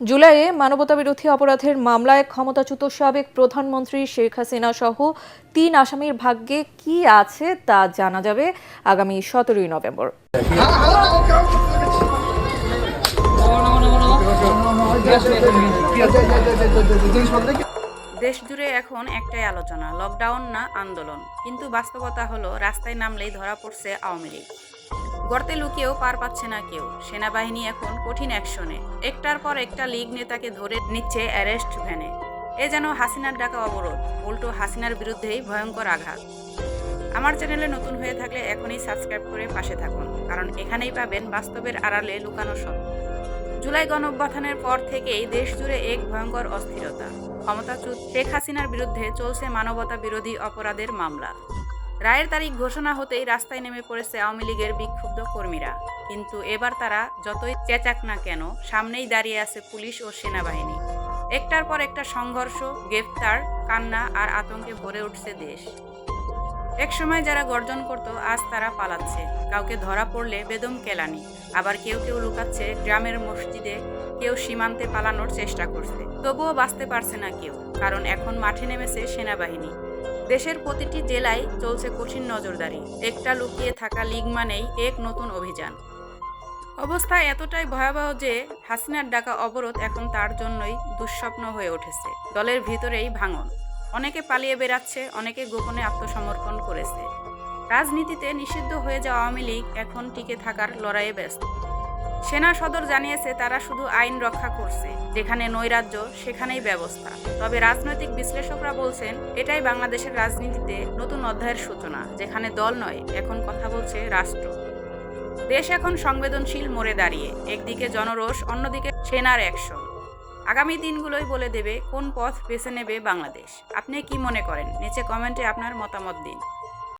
জুলাইয়ে মানবতাবিরোধী অপরাধের মামলায় ক্ষমতাচ্যুত সাবেক প্রধানমন্ত্রী শেখ হাসিনা সহ তিন আসামির ভাগ্যে কি আছে তা জানা যাবে আগামী সতেরোই নভেম্বর। দেশ জুড়ে এখন একটাই আলোচনা লকডাউন না আন্দোলন। কিন্তু বাস্তবতা হলো, রাস্তায় নামলেই ধরা পড়ছে আওয়ামী লীগ। গর্তে লুকিয়েও পার পাচ্ছে না কেউ। সেনাবাহিনী এখন কঠিন অ্যাকশনে। একটার পর একটা লীগ নেতাকে ধরে নিচ্ছে অ্যারেস্ট ভ্যানে। এ যেন হাসিনার ডাকা অবরোধ, উল্টো হাসিনার বিরুদ্ধেই ভয়ঙ্কর আঘাত। আমার চ্যানেলে নতুন হয়ে থাকলে এখনই সাবস্ক্রাইব করে পাশে থাকুন, কারণ এখানেই পাবেন বাস্তবের আড়ালে লুকানো সত্য জুলাই গণঅভ্যুত্থানের পর থেকেই দেশ জুড়ে এক ভয়ঙ্কর অস্থিরতা। ক্ষমতাচ্যুত শেখ হাসিনার বিরুদ্ধে চলছে মানবতা বিরোধী অপরাধের মামলা। রায়ের তারিখ ঘোষণা হতেই রাস্তায় নেমে পড়েছে আওয়ামী লীগের বিক্ষুব্ধ কর্মীরা। কিন্তু এবার তারা যতই চেঁচাক না কেন, সামনেই দাঁড়িয়ে আছে পুলিশ ও সেনাবাহিনী। একটার পর একটা সংঘর্ষ গ্রেফতার কান্না আর আতঙ্কে ভরে উঠছে দেশ। একসময় যারা গর্জন করত, আজ তারা পালাচ্ছে। কাউকে ধরা পড়লে বেদম কেলানি। আবার কেউ কেউ লুকাচ্ছে গ্রামের মসজিদে, কেউ সীমান্তে পালানোর চেষ্টা করছে। তবুও বাঁচতে পারছে না কেউ, কারণ এখন মাঠে নেমেছে সেনাবাহিনী। দেশের প্রতিটি জেলায় চলছে কঠিন নজরদারি। একটা লুকিয়ে থাকা লীগ মানেই এক নতুন অভিযান। অবস্থা এতটাই ভয়াবহ যে হাসিনার ডাকা অবরোধ এখন তার জন্যই দুঃস্বপ্ন হয়ে উঠেছে। দলের ভিতরেই ভাঙন। অনেকে পালিয়ে বেড়াচ্ছে, অনেকে গোপনে আত্মসমর্পণ করেছে। রাজনীতিতে নিষিদ্ধ হয়ে যাওয়া আওয়ামী লীগ এখন টিকে থাকার লড়াইয়ে ব্যস্ত। সেনা সদর জানিয়েছে তারা শুধু আইন রক্ষা করছে, যেখানে নৈরাজ্য, সেখানেই ব্যবস্থা। তবে রাজনৈতিক বিশ্লেষকরা বলছেন, এটাই বাংলাদেশের রাজনীতিতে নতুন অধ্যায়ের সূচনা, যেখানে দল নয়, এখন কথা বলছে রাষ্ট্র। দেশ এখন সংবেদনশীল মোড়ে দাঁড়িয়ে, একদিকে জনরোষ, অন্যদিকে সেনার অ্যাকশন। আগামী দিনগুলোই বলে দেবে কোন পথ বেছে নেবে বাংলাদেশ। আপনি কি মনে করেন? নিচে কমেন্টে আপনার মতামত দিন।